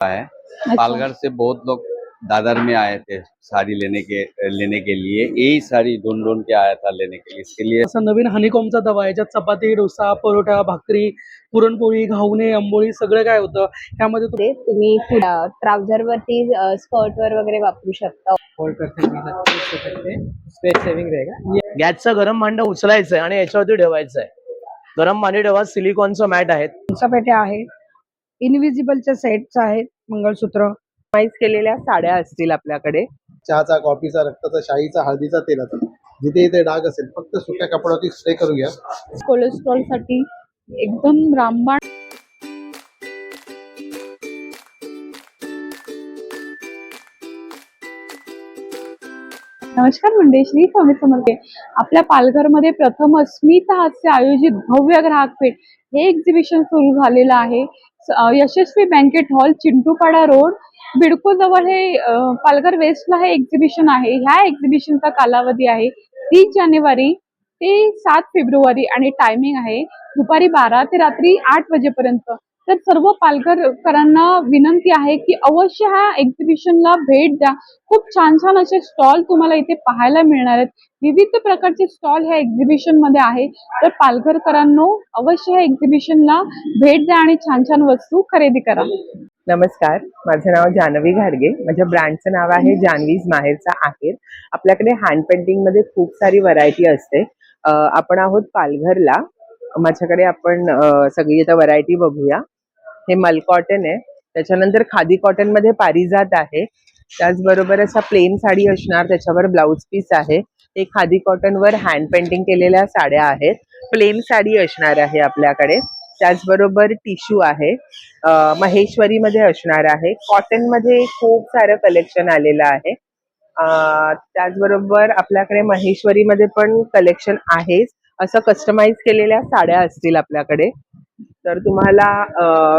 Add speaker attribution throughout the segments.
Speaker 1: है। पालघर से बहुत लोग दादर में आए थे साड़ी लेने के लेने के लिए। यही साड़ी ढूंढ ढूंढ के आया था लेने के लिए। इसके लिए
Speaker 2: असं नवीन हनीकॉमचा दवा आहे ज्यात चपाती डोसा परोठा भाकरी पुरणपोळी घावणे आंबोळी सगळं काय होतं ह्यामध्ये तुम्ही
Speaker 3: ते तुम्ही ट्राउझर वरती स्कर्ट वर वगैरे वापरू शकता.
Speaker 2: होल्ड करते मी नक्की इससे करते. स्पेस सेविंग रहेगा
Speaker 4: गॅसचं गरम भांडं उचलायचं आहे आणि याच्यावरती ठेवायचं आहे. गरम पाणी ठेवा सिलिकॉनचं मॅट आहे
Speaker 5: पेट्या आहेत इनविजिबलचे सेट्स आहेत मंगळसूत्र.
Speaker 6: कस्टमाइज केलेल्या साड्या असतील आपल्याकडे.
Speaker 7: चहाचा कॉफीचा रक्ताचा शाईचा हळदीचा तेलाचा. जिथे इथे डाग असेल फक्त सुक्या कपड्यावरती स्प्रे करूया.
Speaker 3: कोलेस्ट्रॉलसाठी एकदम रामबाण नमस्कार मंडळी श्री स्वामी समर्थ. आपल्या पालघरमध्ये प्रथम अस्मिता हास्य आयोजित भव्य ग्राहक पेठ हे एक्झिबिशन सुरू झालेलं आहे. Yashasvi banquet hall Chintupada road Bidco जवळ हे पालघर वेस्टला हे एक्झिबिशन आहे. ह्या एक्झिबिशनचा कालावधी आहे तीस जानेवारी ते सात फेब्रुवारी आणि टायमिंग आहे दुपारी बारा ते रात्री आठ वाजेपर्यंत. तर सर्व पालघरकरांना विनंती आहे की अवश्य ह्या एक्झिबिशनला भेट द्या. खूप छान छान असे स्टॉल तुम्हाला इथे पाहायला मिळणार आहेत. विविध प्रकारचे स्टॉल ह्या एक्झिबिशनमध्ये आहे. तर पालघरकरांनो अवश्य ह्या एक्झिबिशनला भेट द्या आणि छान छान वस्तू खरेदी करा.
Speaker 6: नमस्कार. माझं नाव जान्हवी घाडगे. माझ्या ब्रँडचं नाव आहे जान्हवीज माहेरचा आहेर आपल्याकडे हँड पेंटिंगमध्ये खूप सारी व्हरायटी असते. आपण आहोत पालघरला. माझ्याकडे आपण सगळी आता व्हरायटी बघूया. हे मल कॉटन आहे. त्याच्यानंतर खादी कॉटनमध्ये पारिजात आहे. त्याचबरोबर अशा प्लेन साडी असणार त्याच्यावर ब्लाउज पीस आहे. हे खादी कॉटन वर हँड पेंटिंग केलेल्या साड्या आहेत. प्लेन साडी असणार आहे आपल्याकडे. त्याचबरोबर टिश्यू आहे. महेश्वरीमध्ये असणार आहे. कॉटनमध्ये खूप सारं कलेक्शन आलेलं आहे. त्याचबरोबर आपल्याकडे महेश्वरीमध्ये पण कलेक्शन आहेच. असं कस्टमाइज केलेल्या साड्या असतील आपल्याकडे. तर तुम्हाला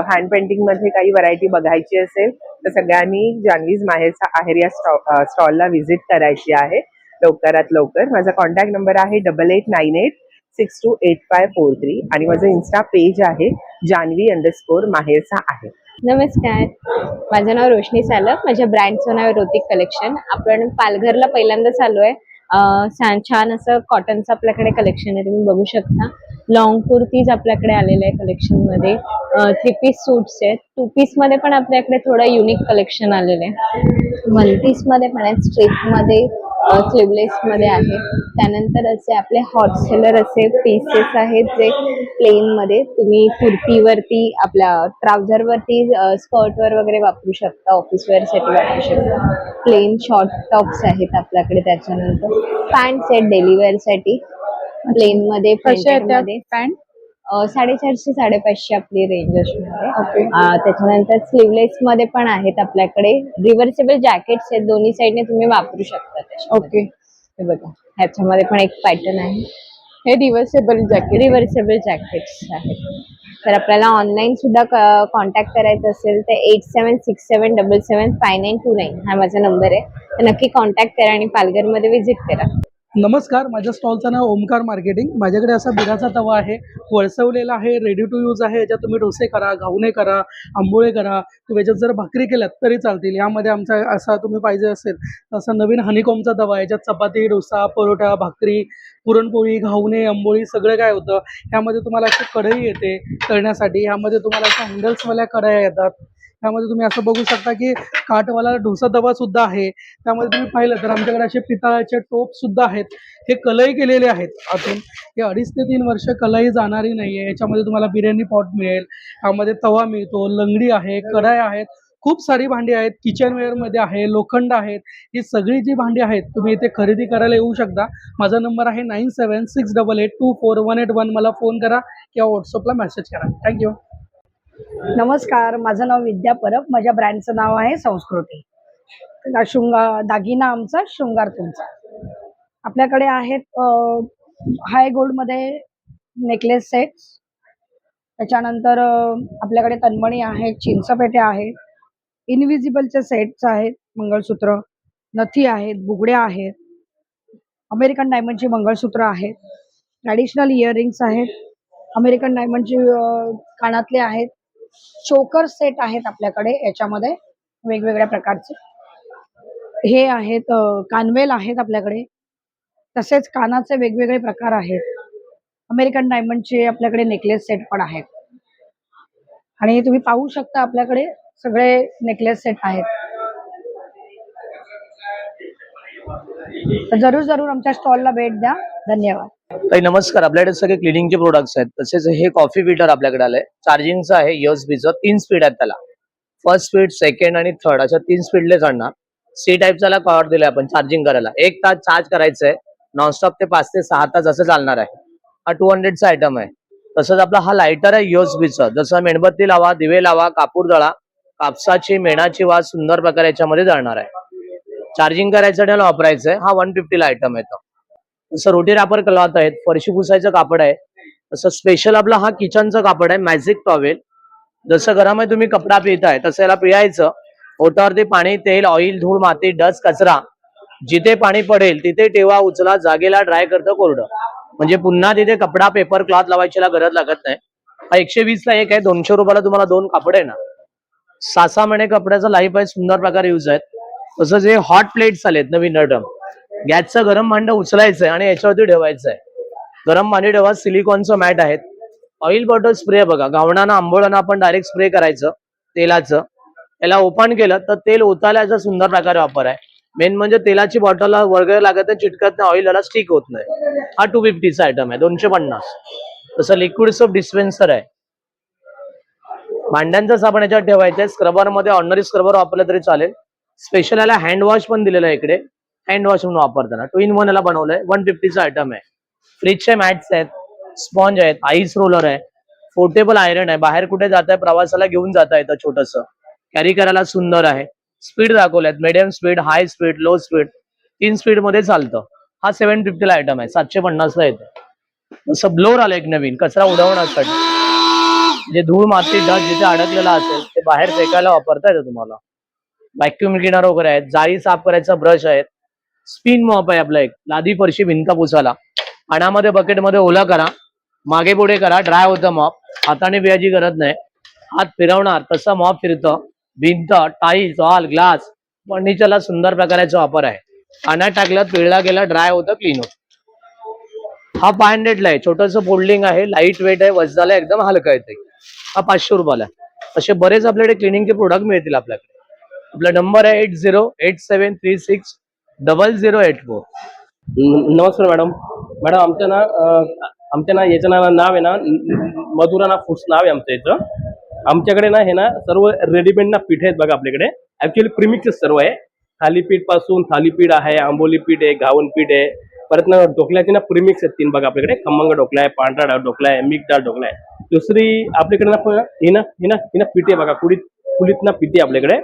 Speaker 6: हँड पेंटिंगमध्ये काही व्हरायटी बघायची असेल तर सगळ्यांनी जान्हवीज माहेरचा आहेर या स्टॉलला व्हिजिट करायची आहे. लवकरात लवकर. माझा कॉन्टॅक्ट नंबर आहे double eight nine eight six two eight five four three आणि माझं इन्स्टा पेज आहे जान्हवी अंडरस्कोर माहेरचा आहे
Speaker 3: नमस्कार. माझं नाव रोशनी सालक. माझ्या ब्रँडचं नाव आहे रोतिक कलेक्शन आपण पालघरला पहिल्यांदाच आलो आहे छान छान असं कॉटनचं आपल्याकडे कलेक्शन आहे तुम्ही बघू शकता. लॉंग कुर्तीज आपल्याकडे आलेले आहे कलेक्शनमध्ये. थ्री पीस सूट्स आहेत. टू पीसमध्ये पण आपल्याकडे थोडं युनिक कलेक्शन आलेलं आहे. वन पीसमध्ये पण आहे स्ट्रीपमध्ये स्लीवलेस मध्ये आहे. त्यानंतर असे आपले हॉट सेलर असे पीसेस आहेत जे प्लेन मध्ये तुम्ही कुर्तीवरती आपल्या ट्राउझर वरती स्कर्ट वर वगैरे वापरू शकता ऑफिस वेअरसाठी वापरू शकता. प्लेन शॉर्ट टॉप्स आहेत आपल्याकडे त्याच्यानंतर. पॅन्ट आहेत डेली वेअरसाठी. प्लेन मध्ये
Speaker 5: कशा आहेत
Speaker 3: printed
Speaker 5: त्या
Speaker 3: मध्ये.
Speaker 5: पॅन्ट
Speaker 3: साडेचारशे साडेपाचशे आपली रेंज असणार आहे. त्याच्यानंतर स्लीवलेस मध्ये पण आहेत आपल्याकडे. रिव्हर्सेबल जॅकेट्स आहेत दोन्ही साईडने तुम्ही वापरू शकता.
Speaker 5: ओके
Speaker 3: हे बघा ह्याच्यामध्ये पण एक पॅटर्न आहे.
Speaker 5: हे रिव्हर्सेबल जॅकेट
Speaker 3: रिव्हर्सेबल जॅकेट्स आहेत. तर आपल्याला ऑनलाईन सुद्धा कॉन्टॅक्ट करायचं असेल तर eight seven six seven double seven five nine two nine हा माझा नंबर आहे. तर नक्की कॉन्टॅक्ट करा आणि पालघरमध्ये व्हिजिट करा.
Speaker 2: नमस्कार माझ्या स्टॉलचं नाव ओमकार मार्केटिंग. माझ्याकडे असा बिडाचा तवा आहे वळसवलेला आहे रेडी टू यूज आहे याच्यात तुम्ही डोसे करा घावणे करा आंबोळे करा याच्यात जर भाकरी केल्यात तरी चालतील. यामध्ये आमचा असा तुम्ही पाहिजे असेल तर असा नवीन हनीकॉमचा तवा आहे याच्यात चपाती डोसा परोठा भाकरी पुरणपोळी घावणे आंबोळी सगळं काय होतं ह्यामध्ये तुम्हाला अशी कढई येते तळण्यासाठी. ह्यामध्ये तुम्हाला अशा हँडल्सवाल्या कढया येतात. त्यामध्ये तुम्ही असं बघू शकता की काठवाला डोसा तवा सुद्धा आहे. त्यामध्ये तुम्ही पाहिलं तर आमच्याकडे असे पितळाचे टोप सुद्धा आहेत. हे कलई केलेले आहेत. आतून हे अडीच ते तीन वर्ष कलई जाणारी नाहीये. याच्यामध्ये तुम्हाला बिर्याणी पॉट मिळेल. त्यामध्ये तवा मिळतो लंगडी आहे कढाई आहेत. खूप सारी भांडी आहेत. किचनवेअरमध्ये आहे लोखंड आहेत. ही सगळी जी भांडी आहेत तुम्ही इथे खरेदी करायला येऊ शकता. माझा नंबर आहे nine seven six double eight two four one eight one. मला फोन करा किंवा व्हॉट्सअपला मेसेज करा. थँक्यू
Speaker 5: नमस्कार माझं नाव विद्या परब माझ्या ब्रँडचं नाव आहे संस्कृती. शृंगा शृंगार दागिना आमचा शृंगार तुमचा. आपल्याकडे आहेत हाय गोल्डमध्ये नेकलेस सेट्स. त्याच्यानंतर आपल्याकडे तन्मणी आहेत चिंचपेटे आहेत इनविजिबलचे सेट्स आहेत मंगळसूत्र नथी आहेत बुगड्या आहेत अमेरिकन डायमंडची मंगळसूत्र आहेत ट्रॅडिशनल इयरिंग्स आहेत अमेरिकन डायमंडची कानातले आहेत
Speaker 8: चोकर सेट आहेत आपल्याकडे याच्यामध्ये वेगवेगळ्या प्रकारचे. हे आहेत कानवेल आहेत आपल्याकडे. तसेच कानाचे वेगवेगळे प्रकार आहेत. अमेरिकन डायमंडचे आपल्याकडे नेकलेस सेट पण आहेत. आणि तुम्ही पाहू शकता आपल्याकडे सगळे नेकलेस सेट आहेत. जरूर जरूर आमच्या स्टॉलला भेट द्या. धन्यवाद.
Speaker 4: ताई नमस्कार. आपल्याकडे सगळे क्लिनिंगचे प्रोडक्ट्स आहेत. तसेच हे कॉफी फिल्टर आपल्याकडे आलंय. चार्जिंगचं आहे युएसबीचं तीन स्पीड आहेत त्याला. फर्स्ट स्पीड सेकंड आणि थर्ड अशा तीन स्पीडले चढणार सी टाईपचा कॉर्ड दिलाय आपण चार्जिंग करायला. एक तास चार्ज करायचं आहे नॉनस्टॉप ते पाच ते सहा तास असं चालणार आहे. हा टू हंड्रेडचा आयटम आहे. तसंच आपला हा लायटर आहे युएसबीचं जसं मेणबत्ती लावा दिवे लावा कापूर दळा कापसाची मेणाची वाज सुंदर प्रकारे याच्यामध्ये जळणार आहे. चार्जिंग करायचं आणि वापरायचं आहे हा वन फिफ्टीला आयटम आहे तो. जसं रोटी रॅपर क्लॉथ आहेत फरशी पुसायचं कापड आहे तसं स्पेशल आपला हा किचनचं कापड आहे मॅजिक टॉवेल जसं घरामध्ये तुम्ही कपडा पिताय तसं याला पियायचं. ओटावरती पाणी तेल ऑइल धूळ माती डस्ट कचरा. जिथे पाणी पडेल तिथे ठेवा उचला जागेला ड्राय करतं कोरडं. म्हणजे पुन्हा तिथे कपडा पेपर क्लॉथ लावायचीला गरज लागत नाही. हा एकशे वीसला एक आहे दोनशे रुपयाला तुम्हाला दोन कापड आहे ना सहा सहा महिने कपड्याचा लाईफ आहे सुंदर प्रकारे यूज आहेत. तसंच हे हॉट प्लेट्स आलेत नवीन आयटम गॅसचं गरम भांड उचलायचंय आणि याच्यावरती ठेवायचंय. गरम पाणी ठेवा सिलिकॉनचं मॅट आहेत. ऑइल बॉटल स्प्रे बघा गावणानं आंबोळानं आपण डायरेक्ट स्प्रे करायचं तेलाचं. याला ओपन केलं तर तेल ओतायला सुंदर प्रकारे वापर आहे. मेन म्हणजे तेलाची बॉटल वगैरे लागत नाही चिटकत नाही ऑइल याला स्टिक होत नाही. हा टू फिफ्टीचा आयटम आहे दोनशे पन्नास. तसं लिक्विड सोप डिस्पेन्सर आहे. भांड्यांचा साबण याच्यात ठेवायचा आहे स्क्रबरमध्ये ऑर्डनरी स्क्रबर वापरलं तरी चालेल. स्पेशल याला हँडवॉश पण दिलेलं आहे इकडे. हँड वॉश म्हणून वापरताना टू इन वन याला बनवलंय. वन फिफ्टीचं आयटम आहे. फ्रीजचे मॅट्स आहेत. स्पॉन्ज आहेत. आईस रोलर आहे. पोर्टेबल आयरन आहे. बाहेर कुठे जात आहे प्रवासाला घेऊन जाता येतं छोटस. कॅरी करायला सुंदर आहे. Speed दाखवल्यात. Medium speed high speed low speed तीन स्पीडमध्ये चालतं. हा सेव्हन फिफ्टीला आयटम आहे. सातशे पन्नासला येतो जसं ब्लोअर आलं एक नवीन. कचरा उडवण्यासाठी. जे धूळ माती डस्ट जिथे अडकलेला असेल ते बाहेर फेकायला वापरता येतं तुम्हाला. व्हॅक्युम क्लिनर वगैरे आहेत. जाळी साफ करायचा ब्रश आहेत. स्पिन मॉप आहे आपला एक. लादी फरशी भिंत पुसाला पाण्यामध्ये बकेटमध्ये ओला करा. मागे पुढे करा. ड्राय होतं मॉप हाताने बियाची गरज नाही. हात फिरवणार तसं मॉप फिरतं. भिंत टाईल्स हॉल ग्लास फर्निचरला सुंदर प्रकाराचा वापर आहे. पाण्यात टाकलं पिळला गेला ड्राय होतं क्लीन होतं. हा फाय हंड्रेडला आहे. छोटस फोल्डिंग आहे. लाइट वेट आहे. वजनाला एकदम हलका येते हा पाचशे रुपयाला आहे. असे बरेच आपल्याकडे क्लिनिंगचे प्रोडक्ट मिळतील आपल्याकडे. आपला नंबर आहे eight zero eight seven three six double zero eight four.
Speaker 9: नमस्कार मॅडम. मॅडम आमचं ना आमच्या ना याचं ना नाव आहे ना न- मधुरा ना फूड्स नाव आहे आमचं याचं आमच्याकडे ना हे ना सर्व रेडीमेड ना पीठ आहेत बघा आपल्याकडे. ऍक्च्युअली प्रिमिक्सच सर्व आहे. थालीपीठपासून थालीपीठ आहे आंबोली पीठ आहे घावन पीठ आहे. परत ना ढोकल्याचे ना प्रिमिक्स आहेत तीन बघा आपल्याकडे. खमंग ढोकला आहे पांढरा डाळ ढोकला आहे मिक्स डाळ ढोकला आहे. दुसरी आपल्याकडे ना हे ना हे ना हे ना पिठी आहे बघा. कुडीत कुलीत ना पिठी आहे आपल्याकडे.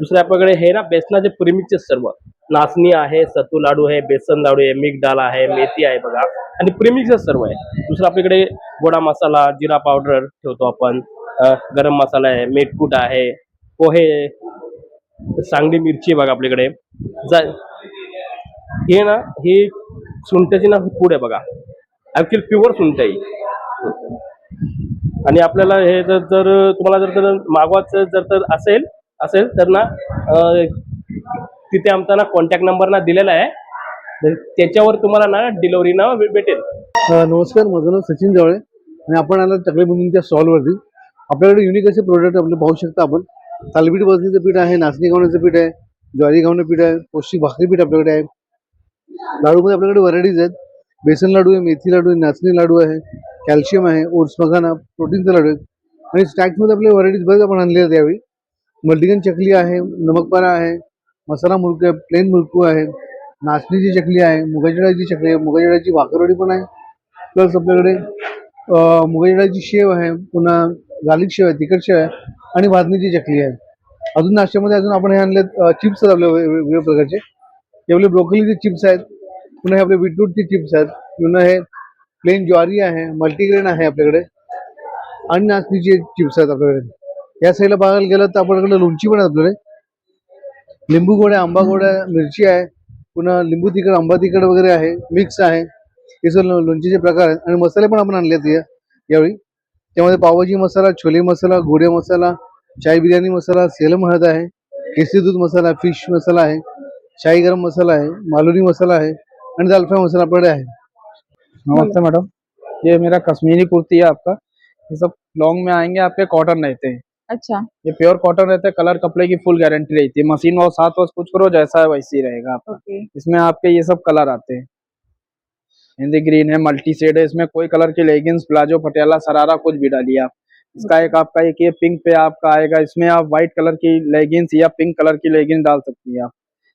Speaker 9: दुसऱ्या आपल्याकडे हे ना बेसनाचे प्रिमिक्सचे सर्व. नाचणी आहे सत्तू लाडू आहे बेसन लाडू आहे मिक्स डाळ आहे मेथी आहे बघा. आणि प्रिमिक्सच सर्व आहे. दुसरं आपल्याकडे गोडा मसाला जिरा पावडर ठेवतो आपण. गरम मसाला आहे मेटकूट आहे पोहे सांगली मिरची बघा आपल्याकडे. जा- हे ना ही सुंट्याची ना पूड आहे बघा. ऍक्च्युअल प्युअर सुंट आहे. आणि आपल्याला हे जर जर तुम्हाला जर तर मागवायचं जर तर असेल असेल तर ना तिथे आमचा ना कॉन्टॅक्ट नंबर ना दिलेला आहे. तर त्याच्यावर तुम्हाला ना डिलिव्हरी ना भेटेल.
Speaker 10: नमस्कार माझं नाव सचिन जवळे आणि आपण आला चकली बंधूंच्या स्टॉलवरती आपल्याकडे युनिक असे प्रोडक्ट आपले पाहू शकता आपण. थालीपीठ बसणीचं पीठ आहे नाचणी गावण्याचं पीठ आहे ज्वारी गावणं पीठ आहे पौष्टिक भाकरी पीठ आपल्याकडे आहे. लाडूमध्ये आपल्याकडे व्हरायटीज आहेत. बेसन लाडू आहे मेथी लाडू आहे नाचणी लाडू आहे कॅल्शियम आहे ओट्स मखाना प्रोटीनचे लाडू आहेत. आणि स्नॅक्समध्ये आपले व्हरायटीज बरेच आपण आणले आहेत यावेळी. मल्टिकन चकली आहे नमकपारा आहे मसाला मुरकू आहे प्लेन मुरकू आहे नाचणीची चकली आहे मुगाच्या डाळीची चकली आहे मुगाच्या डाळीची भाकरवडी पण आहे. प्लस आपल्याकडे अं, मुगाच्या डाळीची शेव आहे पुन्हा गार्लिक शेव आहे तिखट शेव आहे आणि भाजणीची चकली आहे. अजून नाश्त्यामध्ये अजून आपण हे आणले चिप्स आहेत आपले वेगवेगळ्या प्रकारचे. हे आपले ब्रोकलीचे चिप्स आहेत पुन्हा हे आपले बीटरूटचे चिप्स आहेत पुन्हा हे प्लेन ज्वारी आहे मल्टीग्रेन आहे आपल्याकडे. आणि नाचणीचे चिप्स आहेत आपल्याकडे. या साईडला बघायला गेलं तर आपल्याकडे लोणची पण आहे आपल्याकडे. लिंबू गोड आहे आंबा गोड आहे मिरची आहे. पुन्हा लिंबू तिखट आंबा तिखट वगैरे आहे. मिक्स आहे. हे सर्व लोणचीचे प्रकार आहेत. आणि मसाले पण आपण आणले आहेत यावेळी. त्यामध्ये पावभाजी मसाला छोले मसाला गोडे मसाला चाय बिर्याणी मसाला सेलम हळद आहे. केसरी दूध मसाला फिश मसाला आहे. शाही गरम मसाला आहे. मालुनी मसाला आहे. आणि दाल फ्राय मसाला आपल्याकडे आहे.
Speaker 11: नमस्ते मैडम ये मेरा कश्मीरी कुर्ती है आपका. ये सब लॉन्ग में आएंगे आपके कॉटन रहते हैं.
Speaker 12: अच्छा।
Speaker 11: ये प्योर कॉटन रहता है कलर कपड़े की फुल गारंटी रहती है। मशीन और साथ वाथ कुछ करो जैसा है वैसे ही रहेगा आपका। इसमें आपके ये सब कलर आते हैं। हिंदी ग्रीन है मल्टी शेड है इसमें कोई कलर की लेगिंग्स प्लाजो पटियाला सरारा कुछ भी डालिए आप। इसका एक आपका एक ये पिंक पे आपका आएगा इसमें आप व्हाइट कलर की लेगिंग्स या पिंक कलर की लेगिंग्स डाल सकती है आप।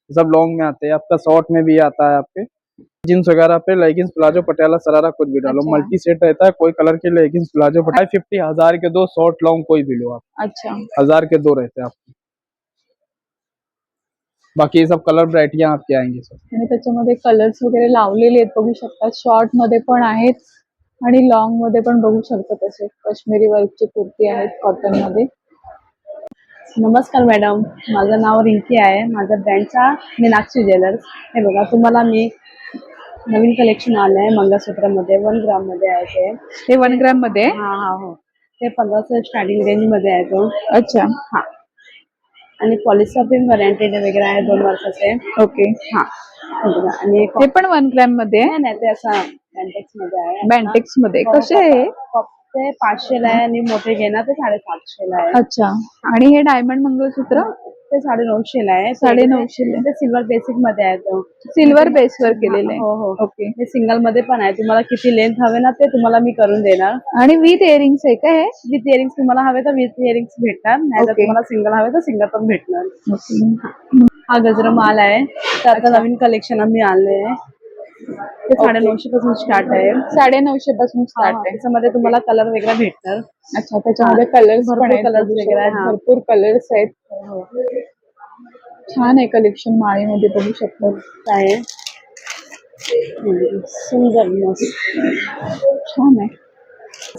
Speaker 11: ये सब लॉन्ग में आते हैं आपका शॉर्ट में भी आता है आपके। जींस वगैरह पे लेगिंग्स प्लाजो पटियाला सरारा कुछ भी डालो।
Speaker 12: अच्छा।
Speaker 11: मल्टी सेट रहता है कोई कलर के लेगिंग्स प्लाजो पटियाला फिफ्टी हजार के दो शॉर्ट लॉन्ग कोई भी लो आप।
Speaker 12: अच्छा।
Speaker 11: हजार के दो रहते हैं आपके बाकी ये सब कलर वरायटियां आपके आएंगी
Speaker 12: आणि त्याच्यामध्ये कलर्स वगैरे लावलेले आहेत बघू शकता. शॉर्टमध्ये पण आहेत आणि लॉंगमध्ये पण बघू शकता तसे. काश्मीरी वर्कची कुर्ती आहेत कॉटनमध्ये.
Speaker 8: नमस्कार मॅडम माझं नाव रिंकी आहे. माझ्या ब्रँडचा मीनाक्षी ज्वेलर्स हे बघा तुम्हाला मी नवीन कलेक्शन आलं आहे मंगळसूत्रामध्ये वन ग्राममध्ये आहे ते.
Speaker 12: हे वन ग्रॅममध्ये?
Speaker 8: हा हा हो. ते पंधराचं स्टार्टिंग रेंजमध्ये आहे तो.
Speaker 12: अच्छा.
Speaker 8: हा. आणि पॉलिसचा पण वरंटेड वगैरे आहे दोन वर्षाचे.
Speaker 12: ओके.
Speaker 8: हा. बघा आणि
Speaker 12: हे पण वन ग्रॅममध्ये?
Speaker 8: नाही नाही ते असं बँटेक्समध्ये आहे.
Speaker 12: बँटेक्समध्ये. कसे आहे?
Speaker 8: कप ते पाचशेला आहे आणि मोठे घेणार ते साडेसातशेला आहे.
Speaker 12: अच्छा. आणि हे डायमंड मंगळसूत्र?
Speaker 8: ते साडे नऊशेला आहे.
Speaker 12: साडे नऊशेला
Speaker 8: ते सिल्वर बेसिकमध्ये आहे तो.
Speaker 12: सिल्वर बेसवर केलेलं आहे.
Speaker 8: हो हो.
Speaker 12: ओके
Speaker 8: हे सिंगलमध्ये पण आहे. तुम्हाला किती लेंथ हवे ना ते तुम्हाला मी करून देणार.
Speaker 12: आणि विथ इयरिंग्स आहे का हे?
Speaker 8: विथ इयरिंग्स तुम्हाला हवे तर विथ इयरिंग्स भेटणार. नाही तर
Speaker 12: Okay.
Speaker 8: तुम्हाला सिंगल हवे तर सिंगल पण भेटणार. हा गजरा माल आहे. तर आता नवीन कलेक्शन आम्ही आणले आहे ते साडे नऊशे पासून स्टार्ट आहे.
Speaker 12: साडे नऊशे पासून
Speaker 8: हा,
Speaker 12: स्टार्ट
Speaker 8: हा.
Speaker 12: आहे.
Speaker 8: त्याच्यामध्ये तुम्हाला कलर वगैरे भेटणार
Speaker 12: अच्छा त्याच्यामध्ये कलर्स
Speaker 8: भरपूर
Speaker 12: बघू
Speaker 8: वगैरे आहेत. हा.
Speaker 12: भरपूर कलर्स आहेत. छान आहे कलेक्शन माळेमध्ये बघू शकता.
Speaker 8: आहे हम्म, सुंदर
Speaker 12: छान आहे.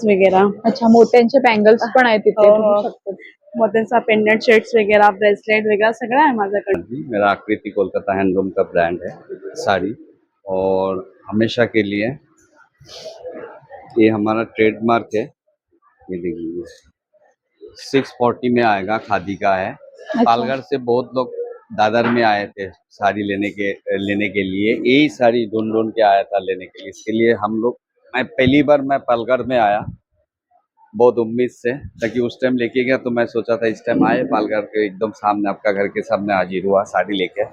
Speaker 8: वगैरे
Speaker 12: अच्छा मोत्यांचे बँगल्स पण आहेत तिथे
Speaker 8: हो,
Speaker 12: बघू
Speaker 8: हो.
Speaker 12: शकता.
Speaker 8: मोत्यांचा पेंडेंट शेड्स वगैरह ब्रेसलेट वगैरह सगळं आहे माझ्याकडे.
Speaker 1: मेरा आकृति कोलकाता हैंडलूम का ब्रांड है साड़ी. और हमेशा के लिए ये हमारा ट्रेडमार्क है। ये देखिए सिक्स फोर्टी में आएगा खादी का है। पालघर से बहुत लोग दादर में आए थे साड़ी लेने के लेने के लिए। यही साड़ी ढूंढ ढूंढ के आया था लेने के लिए। इसके लिए हम लोग मैं पहली बार मैं पालगढ़ में आया बहुत उम्मीद से। ताकि उस टाइम लेके गया तो मैं सोचा था इस टाइम आए पालघर के एकदम सामने आपका घर के सामने हाजिर हुआ साड़ी लेके।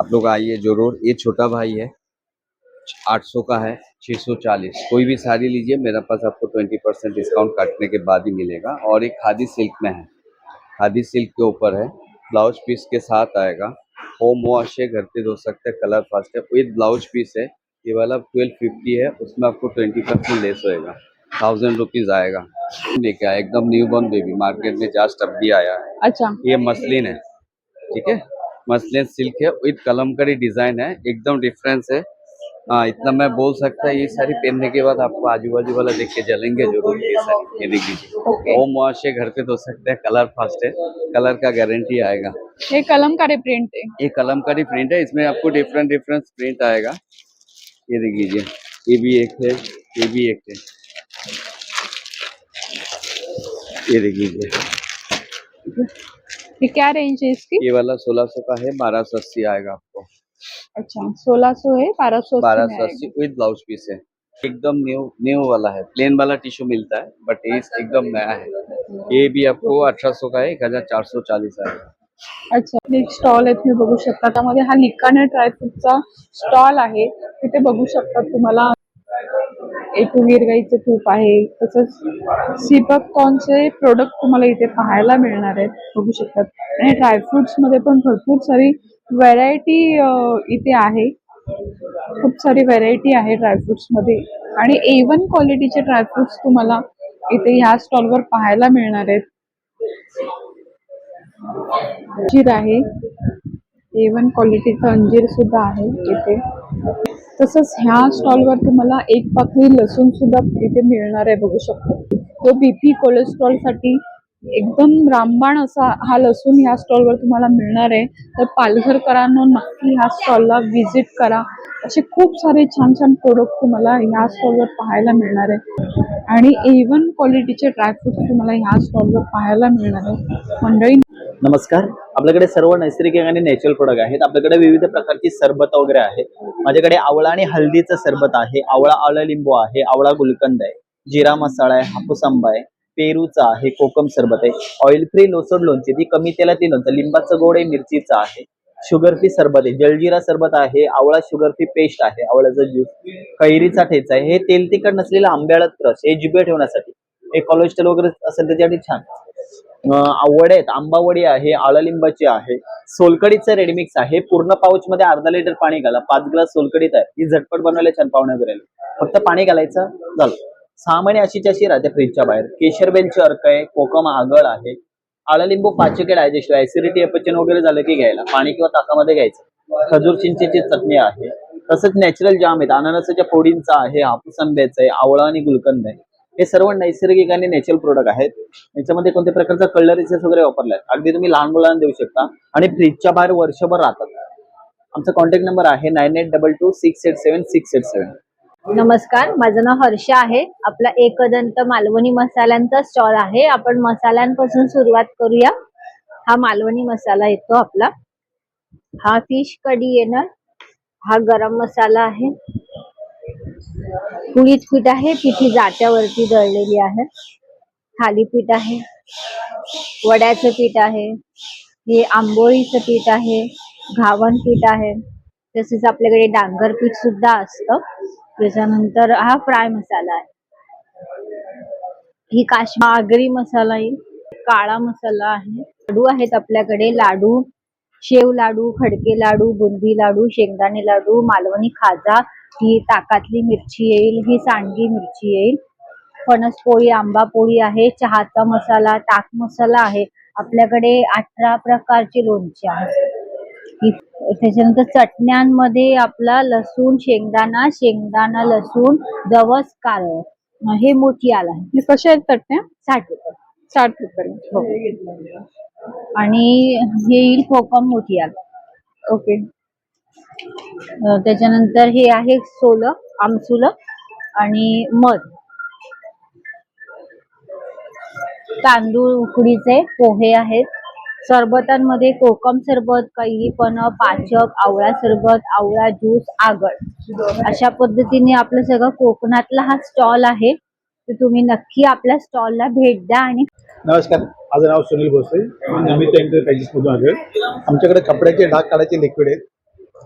Speaker 1: आप लोग आइए ज़रूर। ये छोटा भाई है। 800 का है 640 कोई भी साड़ी लीजिए मेरे पास आपको 20 परसेंट डिस्काउंट काटने के बाद ही मिलेगा। और एक खादी सिल्क में है। खादी सिल्क के ऊपर है। ब्लाउज पीस के साथ आएगा। होम वॉश है घर पे धो सकते हैं कलर फास्ट है। विद ब्लाउज पीस है। ये वाला ट्वेल्व फिफ्टी है उसमें आपको ट्वेंटी परसेंट लेस होएगा। थाउज़ेंड रुपीज़ आएगा। लेके आया एकदम न्यू बॉर्न बेबी मार्केट में जस्ट भी आया है।
Speaker 12: अच्छा।
Speaker 1: ये मसलिन है। ठीक है? मसलिन सिल्क है विद कलमकारी डिज़ाइन है एकदम डिफरेंस है। हाँ इतना मैं बोल सकता है ये साड़ी पहनने के बाद आपको आजू बाजू वाला देख के जलेंगे ज़रूर ये साड़ी ये देख लीजिए
Speaker 12: ओके।
Speaker 1: होम वॉश है घर पे धो सकते हैं कलर फास्ट है कलर का गारंटी आएगा।
Speaker 12: हे कलमकारी प्रिंट आहे
Speaker 1: ये कलमकारी प्रिंट है इसमें आपको डिफरेंट डिफरेंट प्रिंट आएगा। ये देख लीजिए ये भी एक है ये भी एक है। ये देख लीजिए
Speaker 12: ये क्या रेंज है इसकी?
Speaker 1: ये वाला सोलह सौ का है बारह सौ अस्सी आएगा। आपको
Speaker 12: अच्छा. सोलह सौ है बारह सौ
Speaker 1: बारह सौ अस्सी विद ब्लाउज पीस है एकदम न्यू न्यू वाला है प्लेन वाला टिश्यू मिलता है बट ये एकदम नया है ये भी आपको अठारह सौ का है एक हजार चार सौ चालीस आएगा
Speaker 12: अच्छा एक स्टॉल आहे तुम्ही बघू शकता. त्यामध्ये हा निकाने ड्रायफ्रूटचा स्टॉल आहे. तिथे बघू शकता तुम्हाला. ए टू वीर गाईचं तूप आहे. तसंच सीपक कॉर्नचे प्रोडक्ट तुम्हाला इथे पाहायला मिळणार आहेत. बघू शकतात आणि ड्रायफ्रुट्समध्ये पण भरपूर सारी व्हरायटी इथे आहे. खूप सारी व्हरायटी आहे ड्रायफ्रुट्समध्ये. आणि ए वन क्वालिटीचे ड्रायफ्रुट्स तुम्हाला इथे ह्या स्टॉलवर पाहायला मिळणार आहेत. अंजीर आहे. ए वन क्वालिटीचं अंजीर सुद्धा आहे इथे. तसंच ह्या स्टॉलवर तुम्हाला एक पाकळी लसूण सुद्धा इथे मिळणार आहे बघू शकतो. तो बीपी कोलेस्ट्रॉलसाठी एकदम रामबाण असा हा लसूण ह्या स्टॉलवर तुम्हाला मिळणार आहे. तर पालघरकरांनो नक्की ह्या स्टॉलला व्हिजिट करा. असे खूप सारे छान छान प्रोडक्ट तुम्हाला ह्या स्टॉलवर पाहायला मिळणार आहे. आणि इव्हन क्वालिटीचे ड्रायफ्रुट्स तुम्हाला ह्या स्टॉलवर पाहायला मिळणार आहे. मंडळी
Speaker 13: नमस्कार. आपल्याकडे सर्व नैसर्गिक आणि नॅचरल प्रोडक्ट आहेत. आपल्याकडे विविध प्रकारची सरबत वगैरे आहेत. माझ्याकडे आवळा आणि हल्दीचं सरबत आहे. आवळा आवळा लिंबू आहे. आवळा गुलकंद आहे. जिरा मसाला आहे. हापूस आंबा आहे. पेरूचा आहे कोकम सरबत आहे. ऑइल फ्री लोसड लोणची ती कमी तेलातील लोणचं लिंबाचं गोड आहे मिरचीचं आहे. शुगर फ्री सरबत आहे जलजिरा सरबत आहे आवळा शुगर फ्री पेस्ट आहे आवळ्याचा ज्यूस कैरीचा ठेचा आहे. हे तेल तिखट नसलेलं आंब्याळत क्रस हे जिबे ठेवण्यासाठी. हे कोलेस्ट्रॉल वगैरे असेल त्याच्यासाठी छान. अं, वडे आहेत आंबावडी आहे आळालिंबाची आहे. सोलकडीचं रेडमिक्स आहे. पूर्ण पाऊच मध्ये अर्धा लिटर पाणी घाला. पाच ग्लास सोलकडीत आहे. ही झटपट बनवायला छान पाहुण्या करायला फक्त पाणी घालायचं झालं. सहा महिने अशीची अशी राहते फ्रीजच्या बाहेर केशरबेनची अर्क आहे कोकम आगळ आहे आळलिंबू पाचके डायजेस्ट ऍसिडिटी अपचन वगैरे झालं की घ्यायला पाणी किंवा ताकामध्ये घ्यायचं. खजूर चिंचेची चटणी आहे. तसंच नॅचरल जाम आहेत अननसाच्या फोडींचा आहे हापूस आंब्याचं आहे आवळा आणि गुलकंद आहे. हे सर्व नैसर्गिक आणि नॅचरल प्रोडक्ट आहेत. याच्यामध्ये कोणत्या प्रकारचा कलरिसेस वगैरे वापरलाय? अगदी तुम्ही लहान मुलांना देऊ शकता. आणि फ्रीजच्या बाहेर वर्षभर राहतात. आमचा कॉन्टॅक्ट नंबर आहे nine eight double two six eight seven six eight seven
Speaker 14: नमस्कार माझं नाव हर्षा आहे. आपला एकदंत मालवणी मसाल्यांचा स्टॉल आहे. आपण मसाल्यांपासून सुरुवात करूया. हा मालवणी मसाला येतो आपला. हा फिश कढी येणार. हा गरम मसाला आहे. कुळीच पीठ आहे. पिठी जात्यावरती दळलेली आहे. थालीपीठ आहे. वड्याचं पीठ आहे. हे आंबोळीचं पीठ आहे. घावन पीठ आहे. तसेच आपल्याकडे डांगर पीठ सुद्धा असतं. त्याच्यानंतर हा फ्राय मसाला आहे. ही काश्मीर आगरी मसाला येईल काळा मसाला आहे. लाडू आहेत आपल्याकडे. लाडू शेव लाडू खडके लाडू बुंदी लाडू शेंगदाणे लाडू मालवणी खाजा ही ताकातली मिरची येईल ही सांडगी मिरची येईल. फणस पोळी आंबा पोळी आहे. चहाचा मसाला ताक मसाला आहे. आपल्याकडे अठरा प्रकारचे लोणचे आहेत. त्याच्यानंतर चटण्यांमध्ये आपला लसूण शेंगदाणा शेंगदाणा लसूण जवस कारळ हे मोठी आला आहे.
Speaker 12: हे कशा आहेत चटण्या?
Speaker 14: साठ रुपये.
Speaker 12: साठ रुपये.
Speaker 14: हो. आणि हे येईल कोकम मोठी आला.
Speaker 12: ओके.
Speaker 14: त्याच्यानंतर हे आहे सोलं आमसुलं आणि मध. तांदूळ उकडीचे पोहे आहेत. सरबतांमध्ये कोकम सरबत काही पण पाचक आवळा सरबत आवळा ज्यूस आगळ. अशा पद्धतीने आपलं सगळं कोकणातला हा स्टॉल आहे. तर तुम्ही नक्की आपल्या स्टॉलला भेट द्या आणि
Speaker 7: नमस्कार माझं नाव सुनील भोसले. मी एंटरप्राइजेस मधून आलोय. आमच्याकडे कपड्याचे डाग काढायचे लिक्विड आहेत.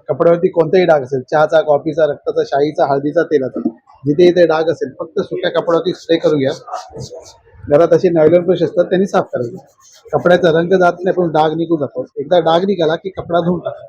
Speaker 7: कपड्यावरती कोणताही डाग असेल चहाचा कॉफीचा रक्ताचा शाईचा हळदीचा तेलाचा जिथे इथे डाग असेल फक्त सुक्या कपड्यावरती स्प्रे करून घ्या. घरात असे नायलॉन ब्रश असतात त्यांनी साफ करायचे. कपड्याचा रंग जात नाही पण डाग निघून जातो. एकदा डाग निघाला की कपडा धुवून टाका.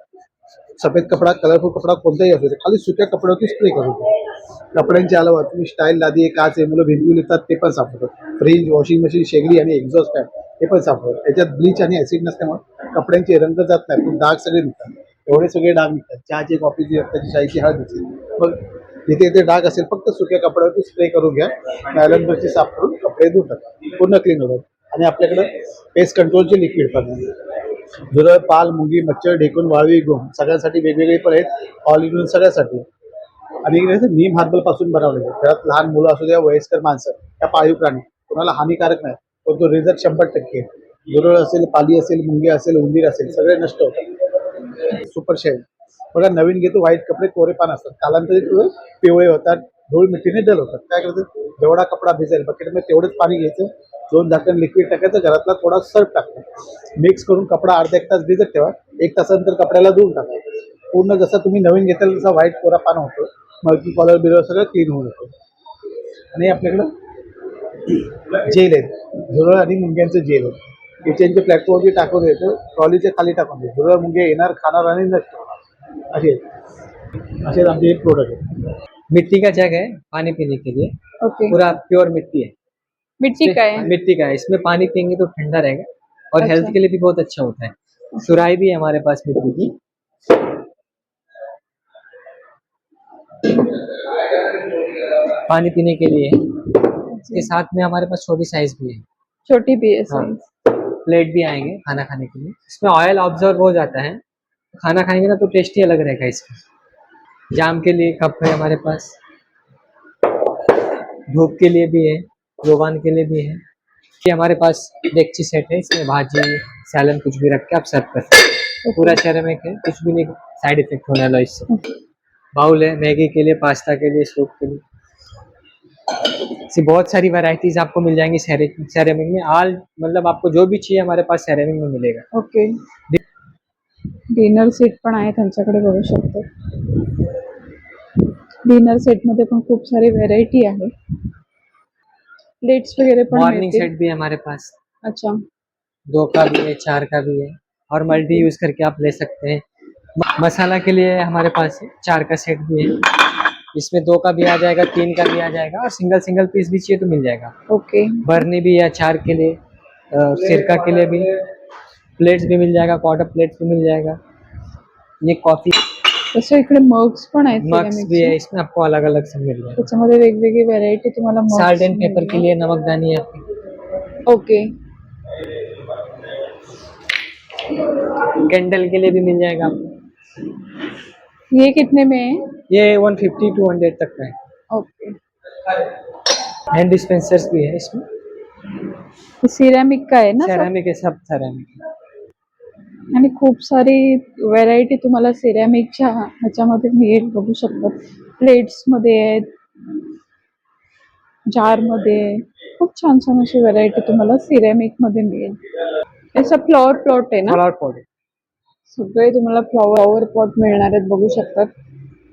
Speaker 7: सफेद कपडा कलरफुल कपडा कोणताही असू दे खाली सुक्या कपड्यावरती स्प्रे करू द्या कपड्यांची अलावा तुम्ही स्टाईल लादी आहे काच आहे मुलं भिंती लिहितात ते पण साफ होतात. फ्रीज वॉशिंग मशीन शेगडी आणि एक्झॉस्ट फॅन हे पण साफ होतात. त्याच्यात ब्लीच आणि ऍसिड नसल्यामुळे कपड्यांचे रंग जात नाही पण डाग सगळे निघतात. एवढे सगळे डाग निघतात. चहाची कॉफीची रक्ताची शाईची हळद मग जिथे इथे डाग असेल फक्त सुक्या कपड्यावरती स्प्रे करून घ्या. नायलॉन ब्रशची साफ करून कपडे धुवून टाका. पूर्ण क्लीन होतात. आणि आपल्याकडे पेस्ट कंट्रोलचे लिक्विड पण झुरळ पाल मुंगी मच्छर ढेकून वाळवी गोम सगळ्यांसाठी वेगवेगळे पण आहेत. ऑल इन सगळ्यासाठी. आणि नीम हार्बलपासून बनवलेले आहेत. लहान मुलं असू द्या वयस्कर माणसं त्या पाळीव प्राणी कोणाला हानिकारक नाही. पण तो रिझल्ट शंभर टक्के झुरळ असेल पाली असेल मुंगी असेल उंदीर असेल सगळे नष्ट होतात. सुपर शेड बघा नवीन घेतो व्हाईट कपडे कोरे पान असतात. कालांतरित पिवळे होतात धूळ मिठीने डल होतात. काय करतात? जेवढा कपडा भिजेल बकेटमध्ये तेवढंच पाणी घ्यायचं दोन झाकण लिक्विड टाकायचं घरातला थोडा सर्फ टाकायचा मिक्स करून कपडा अर्धा एक तास भिजत ठेवा एक तासानंतर कपड्याला धुवून टाकायचं पूर्ण जसा तुम्ही नवीन घेताल तसा व्हाईट कोरा पान होतो. मल्टी कॉलर बिलर सगळं क्लीन होऊन येतो. आणि आपल्याकडं जेल आहेत. झुरळ आणि मुंग्यांचं जेल आहे किचनच्या प्लॅटफॉर्मवरती टाकून द्यायचं ट्रॉलीच्या खाली टाकून देतो. झुरळ मुंगे येणार खाणार आणि नसतो होणार असे आमचे एक प्रोडक्ट आहे
Speaker 15: मिट्टी का जग है पानी पीने के लिए।
Speaker 12: ओके
Speaker 15: पूरा प्योर मिट्टी है।
Speaker 12: मिट्टी काय आहे?
Speaker 15: मिट्टी का है। इसमें पानी पियेंगे तो ठंडा रहेगा। और
Speaker 12: अच्छा।
Speaker 15: हेल्थ के लिए भी बहुत अच्छा होता है। सुराई भी है हमारे पास मिट्टी की। पानी पीने के लिए। इसके साथ में हमारे पास छोटी साइज़ भी है।
Speaker 12: छोटी भी है
Speaker 15: हाँ। प्लेट भी आएँगे खाना खाने के लिए। इसमें ऑयल ऑब्ज़र्व हो जाता है। खाना खाएँगे ना तो टेस्ट ही अलग रहेगा इसका। जाम के लिए कप है हमारे पास। धूप के लिए भी है रोगान के लिए भी है। ये हमारे पास डेगची सेट है इसमें भाजी सैलन कुछ भी रख के आप सर्व कर सकते हैं। पूरा सेरेमिक है कुछ भी नहीं साइड इफ़ेक्ट होने वाला इससे। बाउल है मैगी के लिए पास्ता के लिए सूप के लिए। ऐसी बहुत सारी वैरायटीज आपको मिल जाएँगी सेरेमिक में। आल मतलब आपको जो भी चाहिए हमारे पास सेरेमिक में मिलेगा।
Speaker 12: ओके डिनर सेट पण आहे त्यांच्याकडे बघू शकतो. डिनर सेट मध्ये पण खूप सारी व्हेरायटी आहे. प्लेट्स वगैरे पण
Speaker 15: मॉर्निंग
Speaker 12: मिळतील.
Speaker 15: सेट भी है हमारे पास.
Speaker 12: अच्छा.
Speaker 15: दो का भी है चार का भी है. और मल्टी यूज़ करके आप ले सकते हैं. म- मसाला के लिए हमारे पास चार का सेट भी है. इसमें दो का भी आ जाएगा तीन का भी आ जाएगा और सिंगल सिंगल पीस भी चाहिए तो मिल जाएगा.
Speaker 12: ओके
Speaker 15: बर्नी भी है अचार के लिए अ, सिरका के लिए भी. प्लेट्स भी मिल जाएगा क्वार्टर प्लेट्स भी मिल जाएगा। ये कॉफ़ी
Speaker 12: तसं इकडे मग्स पण आहेत
Speaker 15: मग्स भी. है इसमें आपको अलग अलग सब मिल जाएगा।
Speaker 12: त्याच्यामध्ये वेगवेगळी व्हेरायटी तुम्हाला mugs
Speaker 15: साल्ट एंड पेपर के. लिए नमकदानी है। आपकी
Speaker 12: ओके
Speaker 15: कैंडल के लिए भी मिल जाएगा आपको।
Speaker 12: ये कितने में है?
Speaker 15: ये 150 टू हंड्रेड तक का है।
Speaker 12: ओके
Speaker 15: हैंड डिस्पेंसर्स भी है इसमें।
Speaker 12: सिरॅमिक का आहे ना?
Speaker 15: सेरामिक है सब सेरामिक
Speaker 12: आणि खूप सारी व्हेरायटी तुम्हाला सिरॅमिकच्या ह्याच्यामध्ये मिळेल बघू शकता प्लेट्समध्ये आहेत जारमध्ये खूप छान छान अशी व्हेरायटी तुम्हाला सिरॅमिकमध्ये मिळेल याचा फ्लॉवर प्लॉट आहे ना?
Speaker 15: फ्लावर पॉट
Speaker 12: सगळे तुम्हाला फ्लॉवर पॉट मिळणार आहेत बघू शकतात.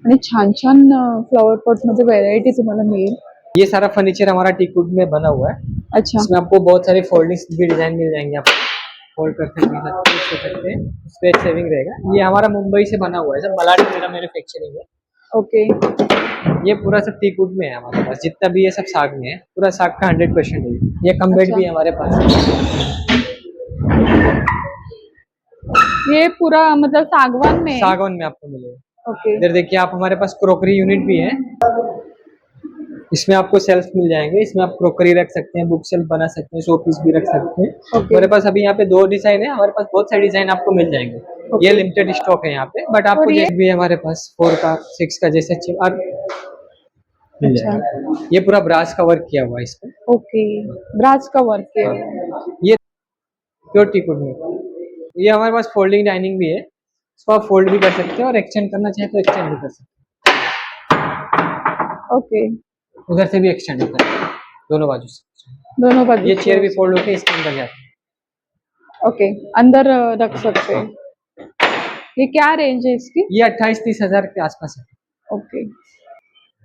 Speaker 12: आणि छान छान फ्लॉवर पॉटमध्ये व्हेरायटी तुम्हाला मिळेल.
Speaker 15: ये सारा फर्नीचर हमारा टीकवुड में बना हुआ है।
Speaker 12: अच्छा.
Speaker 15: इसमें आपको बहुत सारे फोल्डिंग्स भी डिजाइन मिल जाएंगे आपको। फोल्ड करते मिल सकते हैं इसको करते हैं उस पर सेविंग रहेगा। ये हमारा मुंबई से बना हुआ है सर मलाड मेरा मैन्युफैक्चरिंग है।
Speaker 12: ओके
Speaker 15: ये पूरा सब टीकवुड में है हमारे पास जितना भी ये सब साग में है पूरा साग का हंड्रेड परसेंट है। ये कम बेड
Speaker 12: अच्छा।
Speaker 15: भी हमारे पास
Speaker 12: ये पूरा मतलब सागवान में?
Speaker 15: सागौन में आपको मिलेगा।
Speaker 12: ओके
Speaker 15: इधर देखिए आप हमारे पास क्रोकरी यूनिट भी है। इसमें आपको सेल्फ मिल जाएँगे। इसमें आप क्रोकरी रख सकते हैं बुक सेल्फ बना सकते हैं शो पीस भी रख सकते हैं। हमारे पास अभी यहाँ पे दो डिज़ाइन है हमारे पास बहुत सारे डिज़ाइन आपको मिल जाएँगे। ये लिमिटेड स्टॉक है यहाँ पे बट आपको? जैसे भी हमारे पास फोर का सिक्स का जैसे मिल
Speaker 12: अच्छा।
Speaker 15: जाएगा। ये पूरा ब्रास का वर्क किया हुआ है इस पे
Speaker 12: ओके ब्रास का वर्क
Speaker 15: ये प्योर टीकुड में ये हमारे पास फोल्डिंग डाइनिंग भी है। इसको आप फोल्ड भी कर सकते हैं और एक्सटेंड करना चाहे तो एक्सटेंड भी कर सकते हैं।
Speaker 12: ओके
Speaker 15: हैं उधर से भी एक्सटेंड होता है। दोनों बाजू से।
Speaker 12: दोनों बाजू
Speaker 15: ये चेयर भी फोल्ड होकर इसके अंदर जाती है।
Speaker 12: ओके अंदर रख सकते हैं। ये क्या रेंज है इसकी?
Speaker 15: ये अट्ठाईस तीस हज़ार के आसपास है।
Speaker 12: Okay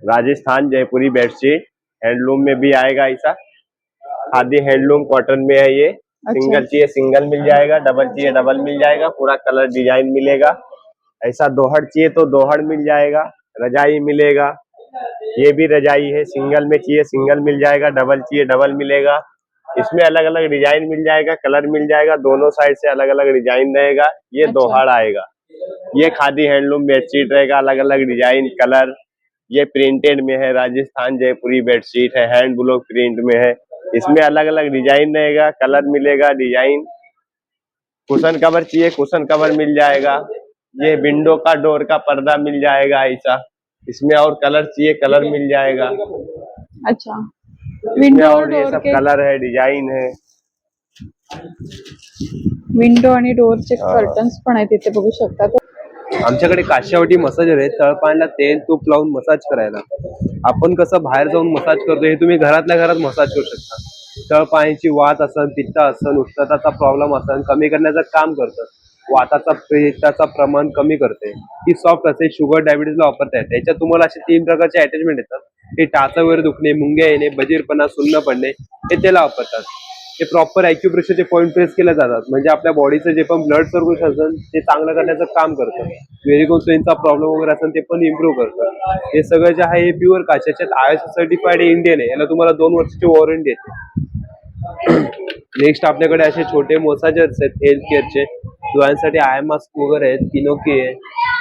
Speaker 16: Rajasthan Jaipuri bedsheet handloom में भी आएगा ऐसा। खादी हैंडलूम कॉटन में है ये। अच्छा। सिंगल चाहिए सिंगल मिल जाएगा। डबल चाहिए डबल मिल जाएगा। पूरा कलर डिज़ाइन मिलेगा। ऐसा दोहड़ चाहिए तो दोहड़ मिल जाएगा। रजाई मिलेगा। ये भी रजाई है सिंगल में चाहिए सिंगल मिल जाएगा डबल चाहिए डबल मिलेगा। इसमें अलग अलग डिज़ाइन मिल जाएगा कलर मिल जाएगा दोनों साइड से अलग अलग डिज़ाइन रहेगा ये
Speaker 12: अच्छा।
Speaker 16: दोहड़ आएगा। ये खादी हैंडलूम बेडशीट रहेगा अलग अलग डिज़ाइन कलर ये प्रिंटेड में है राजस्थान जयपुरी बेडशीट है हैंड ब्लॉक प्रिंट में है। इसमें अलग अलग डिज़ाइन रहेगा कलर मिलेगा डिज़ाइन। कुशन कवर चाहिए कुशन कवर मिल जाएगा। ये विंडो का डोर का पर्दा मिल जाएगा ऐसा। इसमें और कलर चाहिए कलर मिल जाएगा।
Speaker 12: अच्छा। विंडो और
Speaker 16: ये सब कलर है डिजाइन है।
Speaker 12: विंडो आणि डोअरचे कर्टन्स पण आहेत इथे बघू शकता
Speaker 17: आमच्याकडे काश्यावटी मसाजर आहे तळपाण्याला तेल तूप लावून मसाज करायला. आपण कसं बाहेर जाऊन मसाज करतो हे तुम्ही घरातल्या घरात मसाज करू शकता. तळपायाची वात असन पित्त असन उष्णताचा प्रॉब्लेम असन कमी करण्याचं काम करतं. वाताचा पित्ताचा प्रमाण कमी करते. ही सॉफ्ट असते शुगर डायबिटीजला वापरता येते. याच्यात तुम्हाला असे तीन प्रकारचे अटॅचमेंट येतात. हे टाचा वगैरे दुखणे मुंग्या येणे बजीरपणा सुन्न पडणे हे त्याला वापरतात. हे प्रॉपर अॅक्युप्रेशरचे पॉईंट प्रेस केले जातात. म्हणजे आपल्या बॉडीचं जे पण ब्लड सर्क्युलेशन असेल ते चांगलं करण्याचं काम करतं. व्हेरिकोज वेनचा प्रॉब्लेम वगैरे असेल ते पण इम्प्रूव्ह करतं. हे सगळं जे आहे हे प्युअर काशाच्यात आय एस सर्टिफाईड इंडियन आहे. याला तुम्हाला दोन वर्षाची वॉरंटी येते. नेक्स्ट आपल्याकडे असे छोटे मोसाजर्स आहेत हेल्थ केअरचे डोळ्यांसाठी आय मास्क वगैरे आहेत किनोकी आहे.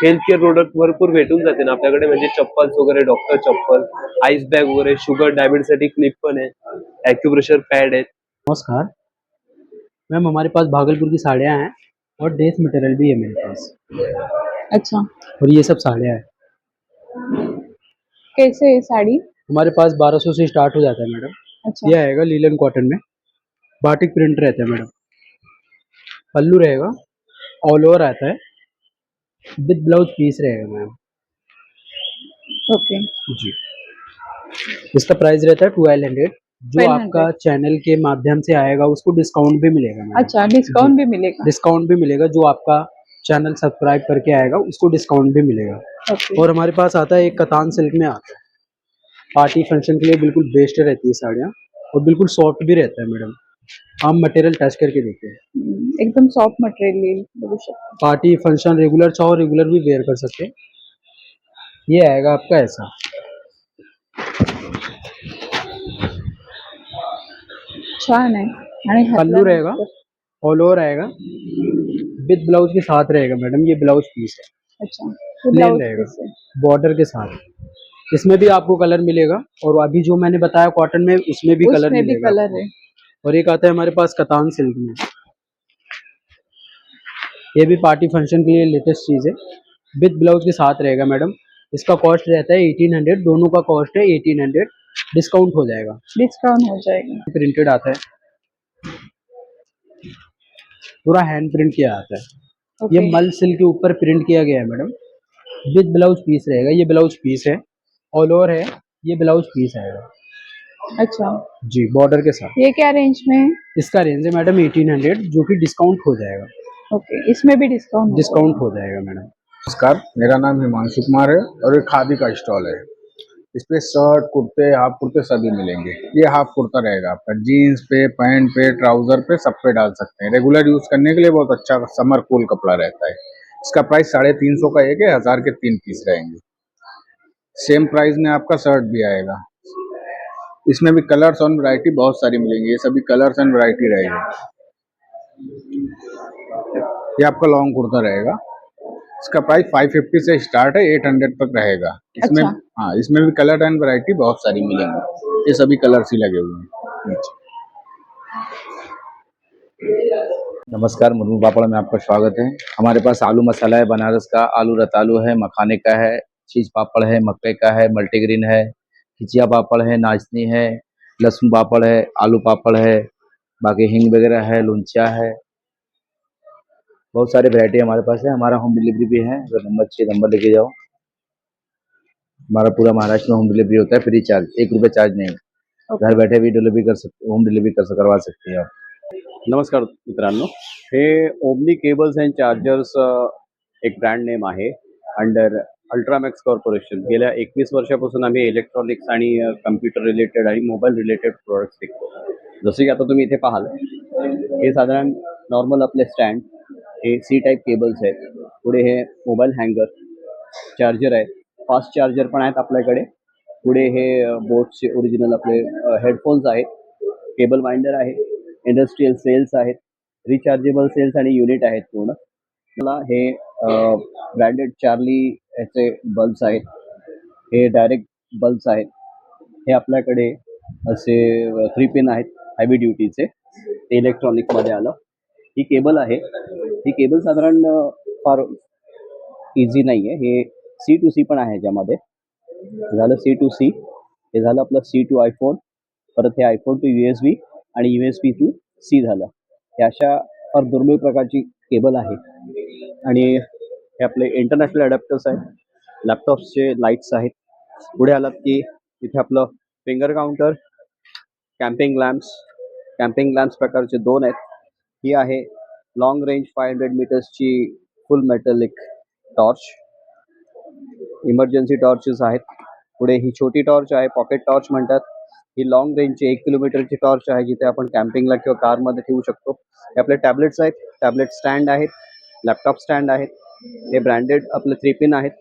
Speaker 17: हेल्थ केअर प्रोडक्ट भरपूर भेटून जाते ना आपल्याकडे म्हणजे चप्पल्स वगैरे डॉक्टर चप्पल आईस बॅग वगैरे शुगर डायबिटीसाठी क्लिप पण आहे अॅक्युप्रेशर पॅड आहेत.
Speaker 18: नमस्कार. मैम हमारे पास भागलपुर की साड़ियाँ हैं और ड्रेस मटेरियल भी है मेरे पास।
Speaker 12: अच्छा।
Speaker 18: और ये सब साड़ियाँ हैं।
Speaker 12: कैसे है साड़ी?
Speaker 18: हमारे पास 1200 से स्टार्ट हो जाता है मैडम
Speaker 12: अच्छा।
Speaker 18: ये आएगा लीलन कॉटन में। बाटिक प्रिंट रहता है मैडम पल्लू रहेगा। ऑल ओवर आता है। विद ब्लाउज पीस रहेगा मैम
Speaker 12: ओके
Speaker 18: जी। इसका प्राइस रहता है ट्वेल्व हंड्रेड जो आपका चैनल के माध्यम से आएगा उसको डिस्काउंट भी मिलेगा
Speaker 12: अच्छा डिस्काउंट भी मिलेगा।
Speaker 18: डिस्काउंट भी मिलेगा जो आपका चैनल सब्सक्राइब करके आएगा उसको डिस्काउंट भी मिलेगा। और हमारे पास आता है एक कतान सिल्क में आता है। पार्टी फ़ंक्शन के लिए बिल्कुल बेस्ट रहती है साड़ियाँ और बिल्कुल सॉफ्ट भी रहता है मैडम हम मटेरियल टच करके देखते हैं।
Speaker 12: हम्म, एकदम soft material
Speaker 18: party function regular चाहो रेगुलर भी वेयर कर सकते हैं। ये आएगा आपका ऐसा।
Speaker 12: छान आहे
Speaker 18: पल्लू रहेगा ऑल ओवर आएगा। विद ब्लाउज के साथ रहेगा मैडम ये ब्लाउज पीस है।
Speaker 12: अच्छा
Speaker 18: रहेगा। बॉर्डर के साथ। इसमें भी आपको कलर मिलेगा और अभी जो मैंने बताया कॉटन में उसमें भी कलर
Speaker 12: उसमें भी
Speaker 18: मिलेगा
Speaker 12: कलर है।
Speaker 18: और एक आता है हमारे पास कतान सिल्क में। ये भी पार्टी फ़ंक्शन के लिए लेटेस्ट चीज़ है। विद ब्लाउज के साथ रहेगा मैडम। इसका कॉस्ट रहता है एटीन हंड्रेड दोनों का कॉस्ट है एटीन हंड्रेड। डिस्काउंट हो जाएगा।
Speaker 12: डिस्काउंट हो जाएगा।
Speaker 18: प्रिंटेड आता है। पूरा हैंड प्रिंट किया आता है। ये मल सिल्क के ऊपर प्रिंट किया गया है मैडम। विद ब्लाउज पीस रहेगा। ये ब्लाउज पीस है। ऑल ओवर है। ये ब्लाउज पीस आएगा।
Speaker 12: अच्छा।
Speaker 18: जी बॉर्डर के साथ।
Speaker 12: ये क्या रेंज में है?
Speaker 18: इसका रेंज है मैडम एटीन हंड्रेड जो कि डिस्काउंट हो जाएगा।
Speaker 12: ओके इसमें भी डिस्काउंट
Speaker 18: डिस्काउंट हो जाएगा मैडम
Speaker 11: नमस्कार मेरा नाम हिमांशु कुमार है और ये खादी का स्टॉल है। इस पे शर्ट कुर्ते हाफ़ कुर्ते सभी मिलेंगे। ये हाफ़ कुर्ता रहेगा आपका। जीन्स पे पैंट पे ट्राउज़र पे सब पे डाल सकते हैं। रेगुलर यूज़ करने के लिए बहुत अच्छा समर कूल कपड़ा रहता है। इसका प्राइस साढ़े तीन सौ का एक है हज़ार के तीन पीस रहेंगे। सेम प्राइस में आपका शर्ट भी आएगा। इसमें भी कलर्स और वैरायटी बहुत सारी मिलेंगी। ये सभी कलर्स एंड वैरायटी रहेगी। ये आपका लॉन्ग कुर्ता रहेगा। इसका प्राइस 550 से स्टार्ट है 800 तक रहेगा। इसमें
Speaker 12: अच्छा।
Speaker 11: हाँ इसमें भी कलर एंड वैरायटी बहुत सारी मिलेंगी। ये सभी कलर्स ही लगे हुए हैं।
Speaker 19: नमस्कार मुर्मू पापड़ में आपका स्वागत है। हमारे पास आलू मसाला है बनारस का। आलू रतालू है मखाने का है चीज़ पापड़ है मक्के का है मल्टीग्रीन है। खिचिया पापड़ है नाचनी है लहसुन पापड़ है आलू पापड़ है बाकी हिंग वगैरह है लुंचा है। बहुत सारे वैरायटी हमारे पास है। हमारा होम डिलीवरी भी है। अगर नंबर चाहिए नंबर लेके जाओ। हमारा पूरा महाराष्ट्र में होम डिलीवरी होता है फ्री चार्ज एक रुपये चार्ज नहीं घर बैठे भी डिलीवरी कर सकते होम डिलीवरी कर करवा सकते हैं आप।
Speaker 20: नमस्कार मित्रांनो। हे ओमनी केबल्स अँड चार्जर्स एक ब्रँड नेम आहे अंडर अल्ट्रामॅक्स कॉर्पोरेशन. गेल्या एकवीस वर्षापासून आम्ही इलेक्ट्रॉनिक्स आणि कम्प्युटर रिलेटेड आणि मोबाईल रिलेटेड प्रोडक्ट्स विकतो. जसे की आता तुम्ही इथे पाहाल हे साधारण नॉर्मल आपले स्टँड हे सी टाईप केबल्स आहेत. पुढे हे मोबाईल हँगर चार्जर आहे. फास्ट चार्जर पण आहेत आपल्याकडे. पुढे हे बोटचे ओरिजिनल आपले हेडफोन्स आहेत. केबल वाइंडर आहे. इंडस्ट्रीयल सेल्स आहेत. रिचार्जेबल सेल्स आणि युनिट आहेत पूर्ण. मला हे ब्रँडेड चार्ली याचे बल्ब्स आहेत. हे डायरेक्ट बल्ब्स आहेत. हे आपल्याकडे असे थ्री पिन आहेत हॅवी ड्युटीचे ते इलेक्ट्रॉनिकमध्ये आलं. ही केबल आहे. ही केबल साधारण फार इझी नाही आहे हे सी टू सी पण आहे ह्याच्यामध्ये. झालं सी टू सी हे झालं आपलं सी टू आयफोन परत हे iPhone to U S B आणि U S B to C झालं. हे अशा फार दुर्मिळ प्रकारची केबल आहे. आणि हे आपले इंटरनॅशनल अडॅप्टर्स आहेत. लॅपटॉप्सचे लाईट्स आहेत. पुढे आलात की इथे आपलं finger counter camping lamps camping lamps प्रकारचे दोन आहेत. ही आहे long range five hundred मीटर्सची full metallic torch emergency torches आहेत. पुढे ही छोटी टॉर्च आहे पॉकेट टॉर्च म्हणतात. ही लॉंग रेंजची एक किलोमीटरची टॉर्च आहे जिथे आपण कॅम्पिंगला किंवा कारमध्ये ठेवू शकतो. हे आपले टॅबलेट्स आहेत. टॅबलेट स्टँड आहेत. लॅपटॉप स्टँड आहेत. हे ब्रँडेड आपलं थ्री पिन आहेत.